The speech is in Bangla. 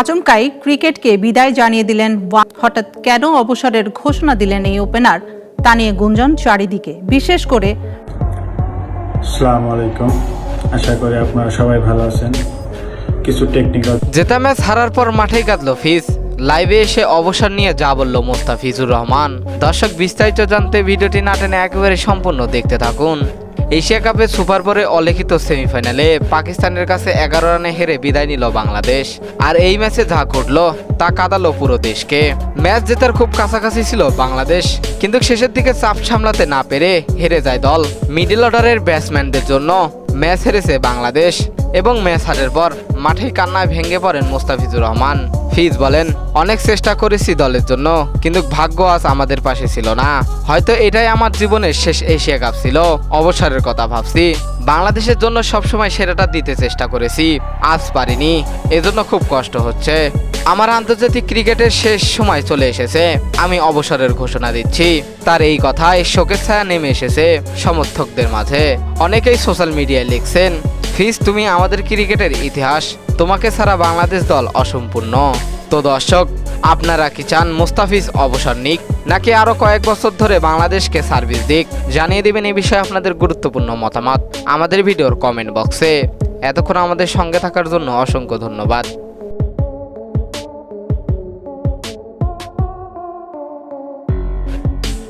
আচমকাই ক্রিকেটকে বিদায় জানিয়ে দিলেন হঠাৎ কেন অবসরের ঘোষণা দিলেন এই ওপেনার? তা নিয়ে গুঞ্জন চারিদিকে। বিশেষ করে আসসালামু আলাইকুম আশা করি আপনারা সবাই ভালো আছেন। কিছু টেকনিক্যাল জেতা ম্যাচ হারার পর মাঠেই কাঁদলো ফিজ। লাইভে এসে অবসর নিয়ে যা বলল মোস্তাফিজুর রহমান। দর্শক বিস্তারিত জানতে ভিডিওটি না টেনে একেবারে সম্পূর্ণ দেখতে থাকুন। এশিয়া কাপে সুপার পরে অলিখিত সেমিফাইনালে পাকিস্তানের কাছে এগারো রানে হেরে বিদায় নিল বাংলাদেশ। আর এই ম্যাচে যা ঘটলো, তা কাঁদালো পুরো দেশকে। ম্যাচ জেতার খুব কাছাকাছি ছিল বাংলাদেশ, কিন্তু শেষের দিকে চাপ সামলাতে না পেরে হেরে যায় দল। মিডল অর্ডারের ব্যাটসম্যানদের জন্য ম্যাচ হেরেছে বাংলাদেশ, এবং ম্যাচ হারের পর মাঠে কান্নায় ভেঙে পড়েন মোস্তাফিজুর রহমান। ফিজ বলেন, অনেক চেষ্টা করেছি দলের জন্য, কিন্তু ভাগ্য আজ আমাদের পাশে ছিল না। হয়তো এটাই আমার জীবনের শেষ এশিয়া কাপ ছিল। অবসরের কথা ভাবছি। বাংলাদেশের জন্য সবসময় সেরাটা দিতে চেষ্টা করেছি। আজ পারিনি। এজন্য খুব কষ্ট হচ্ছে। আমার আন্তর্জাতিক ক্রিকেটের শেষ সময় চলে এসেছে। আমি অবসরের ঘোষণা দিচ্ছি। তার এই কথায় শোকের ছায়া নেমে এসেছে সমর্থকদের মাঝে। অনেকেই সোশ্যাল মিডিয়ায় লিখছেন ফিজ তুমি আমাদের ক্রিকেটের ইতিহাস। তোমাকে ছাড়া বাংলাদেশ দল অসম্পূর্ণ। তো দর্শক, আপনারা কি চান মুস্তাফিজ অবসর নিক, নাকি আরও কয়েক বছর ধরে বাংলাদেশকে সার্ভিস দিক? জানিয়ে দেবেন এই বিষয়ে আপনাদের গুরুত্বপূর্ণ মতামত। আমাদের ভিডিওর কমেন্ট বক্সে। এতক্ষণ আমাদের সঙ্গে থাকার জন্য অসংখ্য ধন্যবাদ।